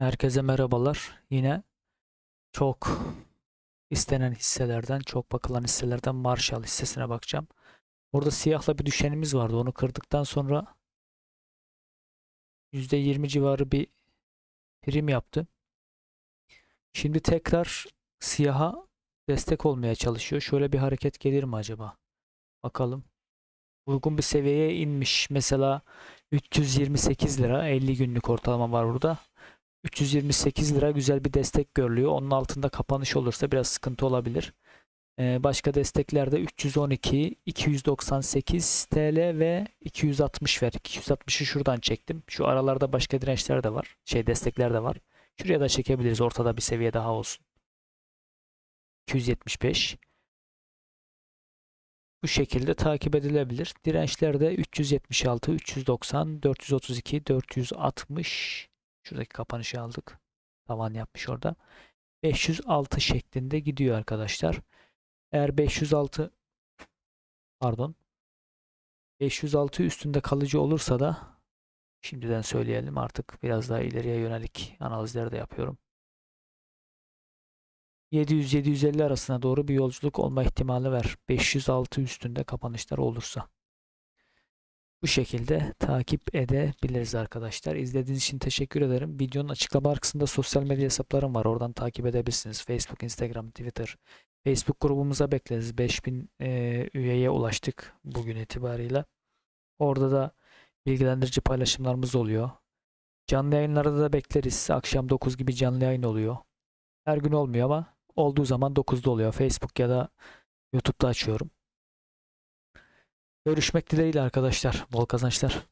Herkese merhabalar. Yine çok istenen hisselerden, çok bakılan hisselerden Marshall hissesine bakacağım. Burada siyahla bir düşenimiz vardı. Onu kırdıktan sonra %20 civarı bir prim yaptı. Şimdi tekrar siyaha destek olmaya çalışıyor. Şöyle bir hareket gelir mi acaba? Bakalım. Uygun bir seviyeye inmiş. Mesela 328 lira 50 günlük ortalama var burada. 328 lira güzel bir destek görülüyor. Onun altında kapanış olursa biraz sıkıntı olabilir. Ee, başka desteklerde 312, 298 TL ve 260 ver. 260'ı şuradan çektim. Şu aralarda başka dirençler de var. Şey destekler de var. Şuraya da çekebiliriz. Ortada bir seviye daha olsun. 275. Bu şekilde takip edilebilir. Dirençlerde 376, 390, 432, 460 Şuradaki kapanışı aldık. Tavan yapmış orada. 506 şeklinde gidiyor arkadaşlar. Eğer 506 pardon 506 üstünde kalıcı olursa da şimdiden söyleyelim artık biraz daha ileriye yönelik analizler de yapıyorum. 700-750 arasına doğru bir yolculuk olma ihtimali var. 506 üstünde kapanışlar olursa. Bu şekilde takip edebiliriz arkadaşlar. İzlediğiniz için teşekkür ederim. Videonun açıklama kısmında sosyal medya hesaplarım var. Oradan takip edebilirsiniz. Facebook, Instagram, Twitter. Facebook grubumuza bekleriz. 5000 e, üyeye ulaştık bugün itibariyle. Orada da bilgilendirici paylaşımlarımız oluyor. Canlı yayınlarda da bekleriz. Akşam 9 gibi canlı yayın oluyor. Her gün olmuyor ama olduğu zaman 9'da oluyor. Facebook ya da YouTube'da açıyorum. Görüşmek dileğiyle arkadaşlar. Bol kazançlar.